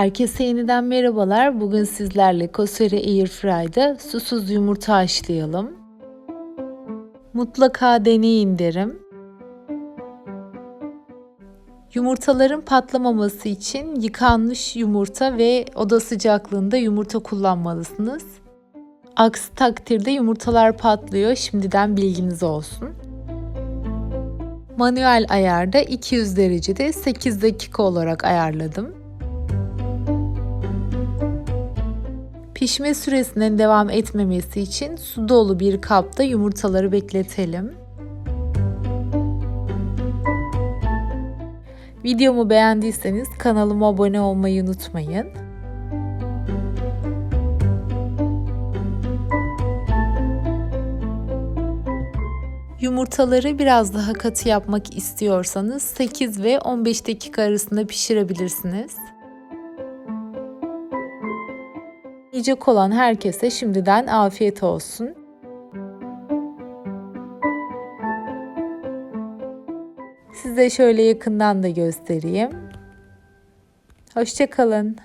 Herkese yeniden merhabalar. Bugün sizlerle Kosere Airfry'da susuz yumurta haşlayalım. Mutlaka deneyin derim. Yumurtaların patlamaması için yıkanmış yumurta ve oda sıcaklığında yumurta kullanmalısınız. Aksi takdirde yumurtalar patlıyor. Şimdiden bilginiz olsun. Manuel ayarda 200 derecede 8 dakika olarak ayarladım. Pişme süresinin devam etmemesi için su dolu bir kapta yumurtaları bekletelim. Videomu beğendiyseniz kanalıma abone olmayı unutmayın. Yumurtaları biraz daha katı yapmak istiyorsanız 8 ve 15 dakika arasında pişirebilirsiniz. Yiyecek olan herkese şimdiden afiyet olsun. Size şöyle yakından da göstereyim. Hoşçakalın.